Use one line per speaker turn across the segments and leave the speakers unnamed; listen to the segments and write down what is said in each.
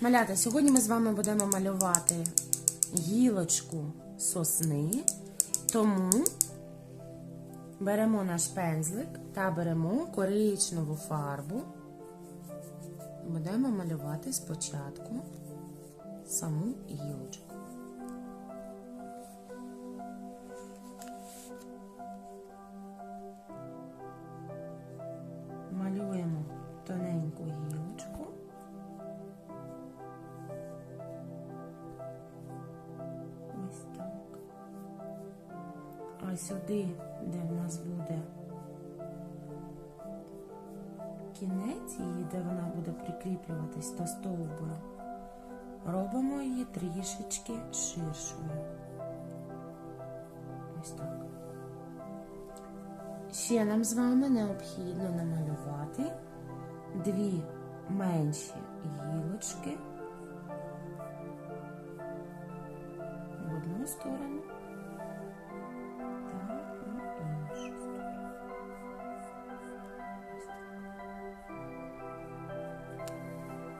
Малята, сьогодні ми з вами будемо малювати гілочку сосни, тому беремо наш пензлик та беремо коричневу фарбу. Будемо малювати спочатку саму гілочку. А сюди, де в нас буде кінець її, де вона буде прикріплюватись до стовбура, робимо її трішечки ширшою. Ось так. Ще нам з вами необхідно намалювати дві менші гілочки в одну сторону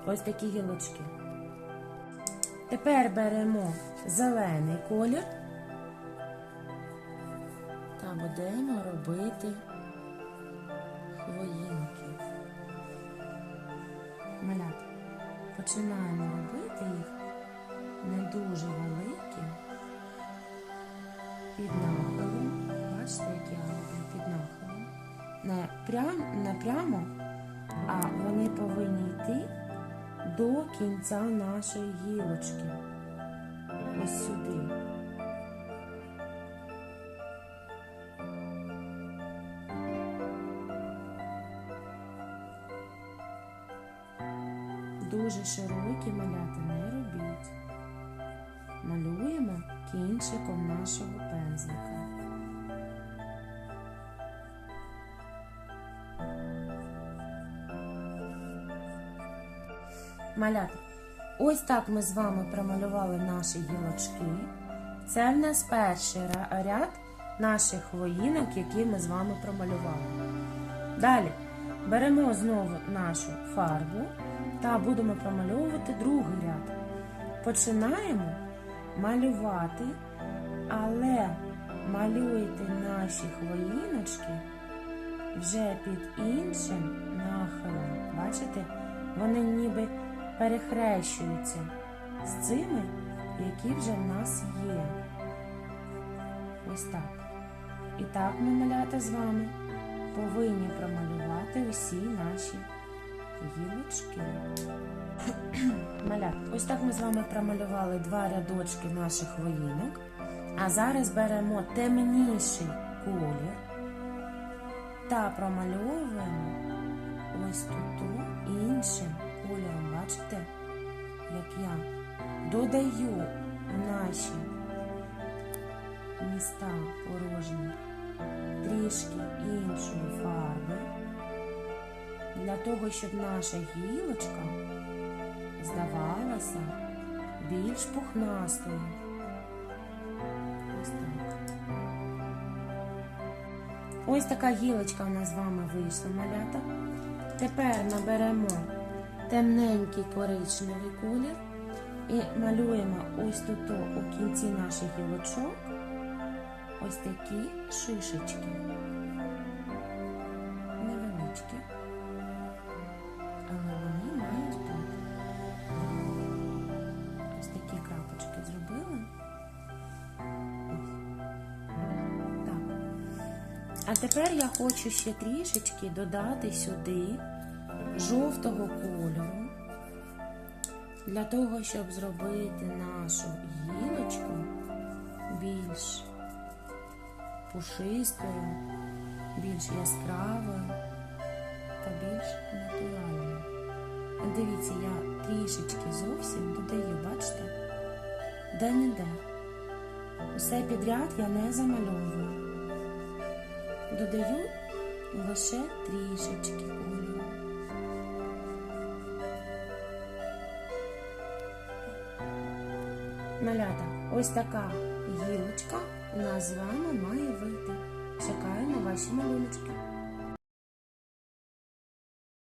Ось такі гілочки. Тепер беремо зелений колір та будемо робити хвоїнки. Малят. Починаємо робити їх не дуже великі, під нахилом. Бачите, як я роблю під нахилом. Не, прям, не прямо, до кінця нашої гілочки. Ось сюди. Дуже широкі малята не робіть. Малюємо кінчиком нашого пензлика. Малята, ось так ми з вами промалювали наші гілочки. Це в нас перший ряд наших хвоїнок, які ми з вами промалювали. Далі беремо знову нашу фарбу та будемо промальовувати другий ряд. Починаємо малювати, але малюйте наші хвоїночки вже під іншим нахилом. Бачите, вони ніби перехрещуються з цими, які вже в нас є. Ось так. І так ми малята з вами повинні промалювати усі наші гілочки. Малят, ось так ми з вами промалювали два рядочки наших воїнок. А зараз беремо темніший колір та промальовуємо ось тут іншим. Бачите, як я додаю наші міста порожні трішки іншої фарби для того, щоб наша гілочка здавалася більш пухнастою. Ось так. Ось така гілочка у нас з вами вийшла, малята. Тепер наберемо темненький коричневий колір і малюємо ось тут у кінці наших гілочок ось такі шишечки. Невеличкі. Але вони мають бути. Ось такі крапочки зробили. Ось. Так. А тепер я хочу ще трішечки додати сюди жовтого кольору для того, щоб зробити нашу гілочку більш пушистою, більш яскравою та більш натуральною. Дивіться, я трішечки зовсім додаю, бачите? Де-не-де. Усе підряд я не замальовую. Додаю лише трішечки кольору. Малята, ось така гілочка у нас з вами має вийти. Чекаємо ваші малюночки.